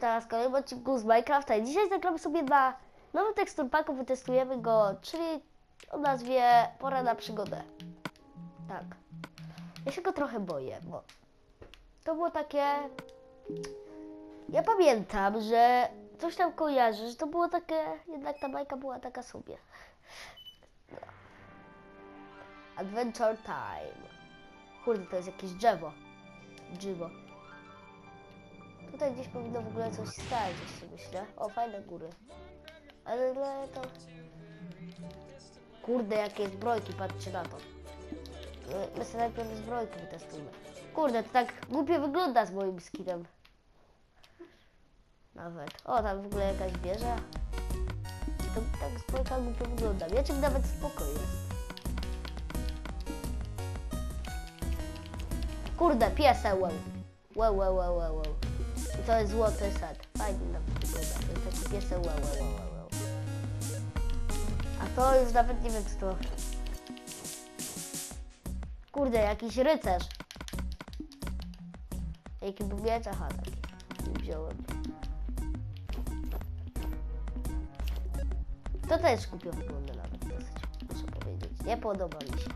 witam w kolejnym odcinku z Minecrafta i dzisiaj zagramy sobie na nowym teksturpaku, wytestujemy go, czyli o nazwie Pora na przygodę. Tak. Ja się go trochę boję, bo to było takie... Ja pamiętam, że coś tam kojarzę, że to było takie, jednak ta bajka była taka sobie. No. Adventure Time. Kurde, to jest jakieś drzewo. Drzewo. Tutaj gdzieś powinno w ogóle coś stać, jeszcze myślę. O, fajne góry. Ale to... Kurde, jakie zbrojki, patrzcie na to. My- My sobie najpierw zbrojki wytestujmy. Kurde, to tak głupio wygląda z moim skinem. Nawet. O, tam w ogóle jakaś wieża. To tak zbrojka głupio wygląda. Mieczek nawet spoko jest. Kurde, pieseł. Wow, wow, wow, wow, wow. I to jest złoty set. Fajnie nam wygląda. To jest taki pieseł. Wow, wow, wow, wow. A to już nawet nie wiem co to. Kurde, jakiś rycerz. Jaki był miecz? Aha, taki. Wziąłem. To też głupio wygląda nawet dosyć, muszę powiedzieć. Nie podoba mi się.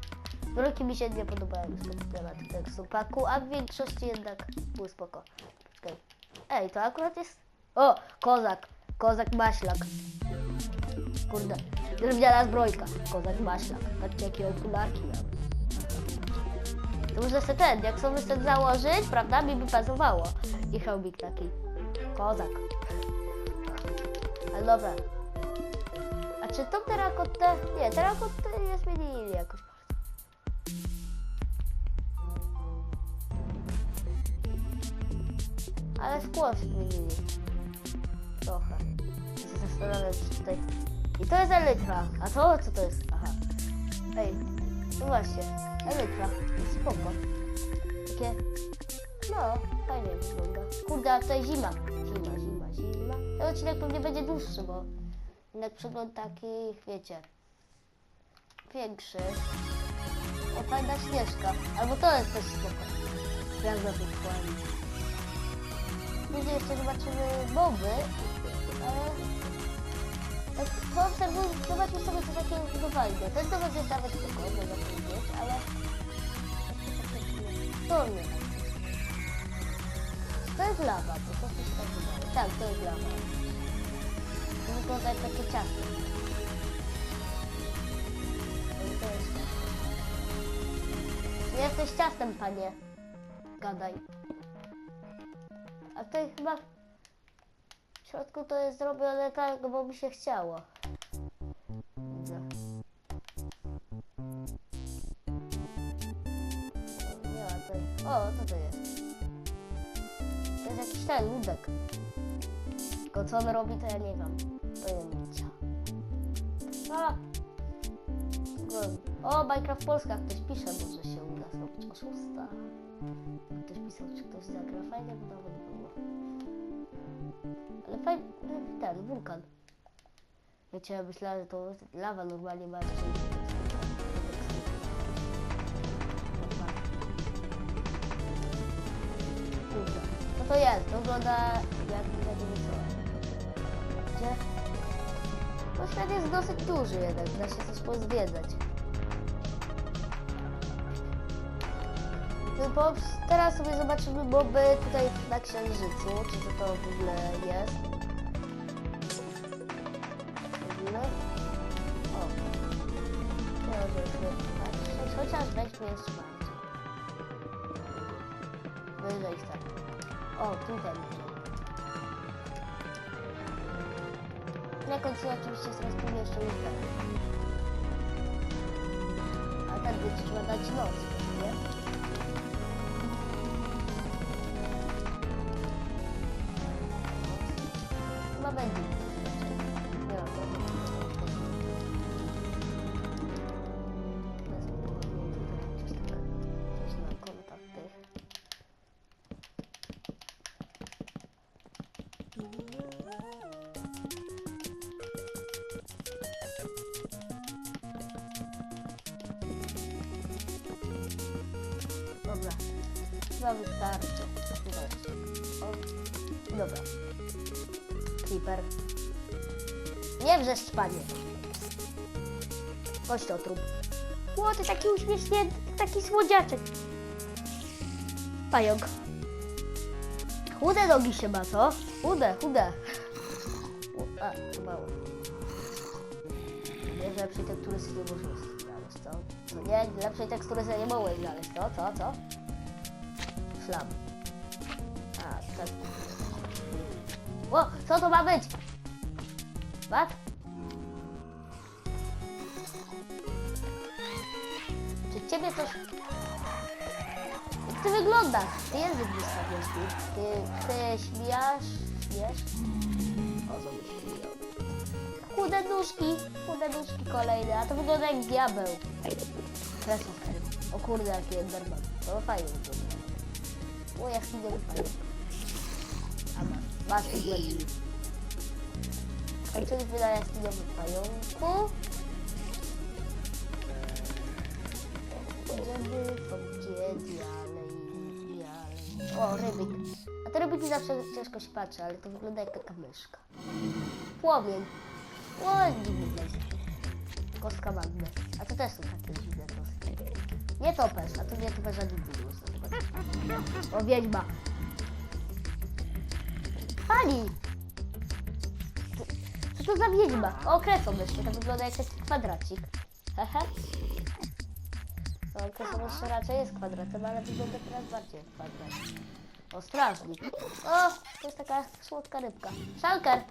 Zbrojki mi się nie podobają niestety na tym tekstopaku, a w większości jednak były spoko. Czekaj. Ej, to akurat jest... O, kozak. Kozak maślak. Kurde, drewniana zbrojka. Kozak maślak. Patrzcie jakie okularki miał. To może sobie ten, jak sobie chcę założyć, prawda, mi by pasowało. I hełmik taki. Kozak. Ale dobra. A czy tą terakotę... Nie, terakotę nie zmienili jakoś bardzo. Ale szkło zmienili. Trochę. Ja się zastanawiam, czy tutaj... I to jest elytra. A to co to jest? Aha. Ej, no właśnie. Elytra. Spoko. Takie... No, fajnie wygląda. Kurde, a tutaj zima. Zima, zima, zima. Ten odcinek pewnie będzie dłuższy, bo jednak przegląd takich, wiecie, większych. O, fajna śnieżka. Albo to jest też spoko. Gwiazda wirtualna. Później jeszcze zobaczymy moby, ale tak poobserwuj, zobaczmy sobie co takiego budowali. Ten dowód jest nawet spokojny, można powiedzieć, ale to nie tak. To jest lawa, to po prostu tak wydaje. Tak, to jest lawa. To wygląda jak takie ciasto. To jest ciasto. Jesteś ciastem, panie. Gadaj. A tutaj chyba w środku to jest zrobione tak, bo mi się chciało. Widzę. Nie ma tutaj. O, co to jest? To jest jakiś ten ludek. Tylko co on robi, to ja nie wiem. Pojęcia. A! O, Minecraft Polska ktoś pisze, może się uda zrobić oszusta. Ktoś pisał, czy ktoś zagra. Fajnie by nawet było. Ale fajny ten wulkan. Wiecie, ja myślałem, że to lawa normalnie ma. Kurde. Co to jest? To wygląda jak wiem co. Gdzie? No świat jest dosyć duży jednak, da się coś pozwiedzać. Bo teraz sobie zobaczymy moby tutaj na Księżycu, czy to, to w ogóle jest. W? O. Sobie patrzeć, chociaż weźmy jeszcze bardziej. Wyżej chcę. O, tutaj może. Na końcu oczywiście zrobimy jeszcze lutę. A tak więc trzeba dać noc, nie? Dobra. Chyba wystarczy. O, Dobra. creeper. Nie wrzeszcz, panie. Chodź to trup. Ło, ty taki uśmiesznięty, ty taki słodziaczek. Pająk. Chude nogi się ma, co? Chude, chude. U- A, to. Nie, lepszej tektury sobie nie można znaleźć, co? Co nie? Lepszej tekstury sobie nie mogłem znaleźć, co? Co? Co? Szlam. A, tak. O, co to ma być? Wat? Czy ciebie coś... Jak ty wyglądasz? Ty język wystawiasz. Ty, ty śmijasz? Śmiesz? O, śmijał? Chude nóżki, chude nóżki kolejne, a to wygląda jak diabeł. Presówkę. O kurde, jaki Enderman. To fajnie wygląda. O, jak idę fajnie. A masz, pigmenty. Kończymy wydania studiowym pająku. Żeby to gdzie dalej, dalej. O, rybik. A te rybiki zawsze ciężko się patrzy, ale to wygląda jak taka myszka. Płomień. O, dziwny place. Kostka magmy. A to też są takie dziwne kostki. Nie topesz, a to nie topesz ani budu. O, wiedźma. Pani! Co to za wiedźma? O, kresomyszka, to wygląda jak taki kwadracik. Hehe. No, kresomyszka raczej jest kwadratem, ale wygląda teraz bardziej jak kwadrat. O, strażnik. O, to jest taka słodka rybka. Szalker!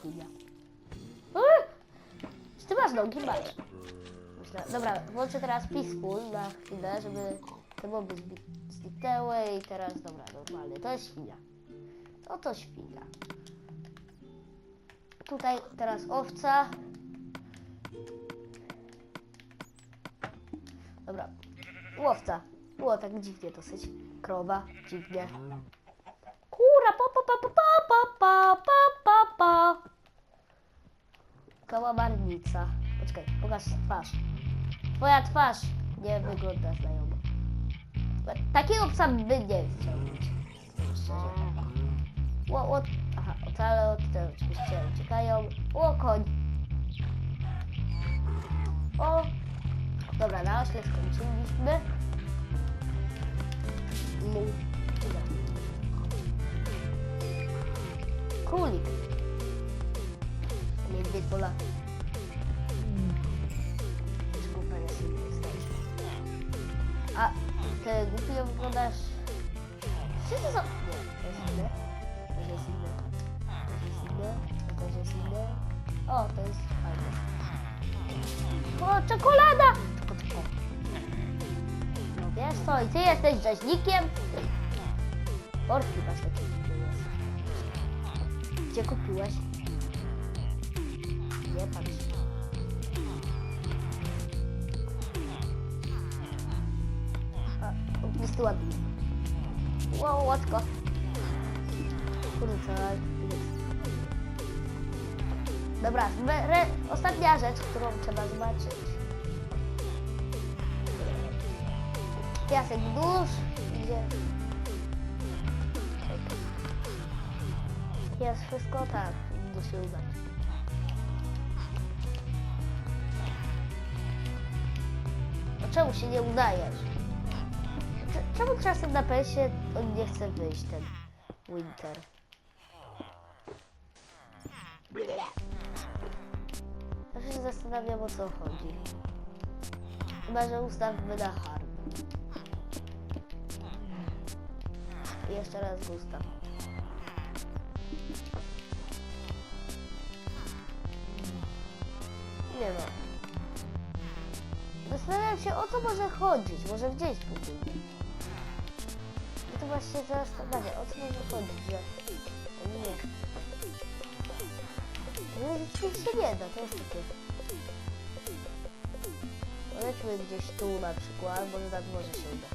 Świnia. Uy! Czy ty masz nogi? Masz. Dobra, włączę teraz peaceful na chwilę, żeby te moby zniknęły i teraz, dobra, normalnie, to jest świnia. To to świnia. Tutaj teraz owca. Dobra, łowca. Było tak dziwnie dosyć. Krowa, dziwnie. Kura, pa pa pa pa pa pa pa pa pa. Kałamarnica. Poczekaj, pokaż twarz. Twoja twarz nie wygląda znajomo. Takiego psa by nie chciał mieć. Szczerze. Ło, ło, aha, ocale od oczywiście uciekają. O, koń. O. Dobra, na ośle skończyliśmy. Królik. Niedźwiedź pola. A, ty głupio wyglądasz. Co to za... Nie, to jest inne. To jest inne. To jest inne. To jest inne. O, to jest fajne. O, czekolada! Tylko, tylko. No wiesz co, i ty jesteś rzeźnikiem? Portki masz taki dziwny jest. Gdzie kupiłeś? Nie patrz. Jest ładny. Wow, łatko. Jest. Dobra, re, ostatnia rzecz, którą trzeba zobaczyć. Piasek dusz, gdzie... Jest wszystko tak, do się udać. No czemu się nie udajesz? Cze- Czemu czasem na PS-ie on nie chce wyjść, ten Winter? Ja się zastanawiam o co chodzi. Chyba, że ustawmy na hard. I jeszcze raz ustaw. Nie ma. Zastanawiam się o co może chodzić, może gdzieś pójdziemy. To właśnie zastanawia, o co może chodzić, że... Nie. No nic się nie da, to jest takie. Lećmy gdzieś tu na przykład, może nad morze się uda.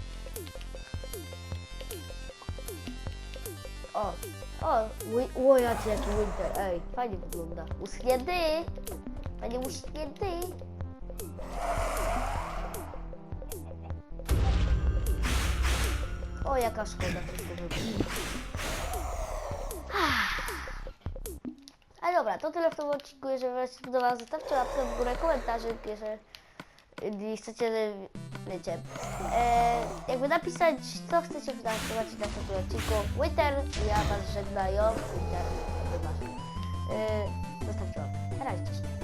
O, o, o jaki winter, ej, fajnie wygląda. Uschnięty, panie uschnięty. O, jaka szkoda. tylko żeby- Ale dobra, to tyle w tym odcinku. Jeżeli Wam się podoba, zostawcie łapkę w górę, komentarze, jeżeli chcecie, wiecie, e, jakby napisać, co chcecie zobaczyć na tym odcinku. Winter, ja Was żegnają. Winter, wybaczcie. E, zostawcie łapkę. Na razie, cześć.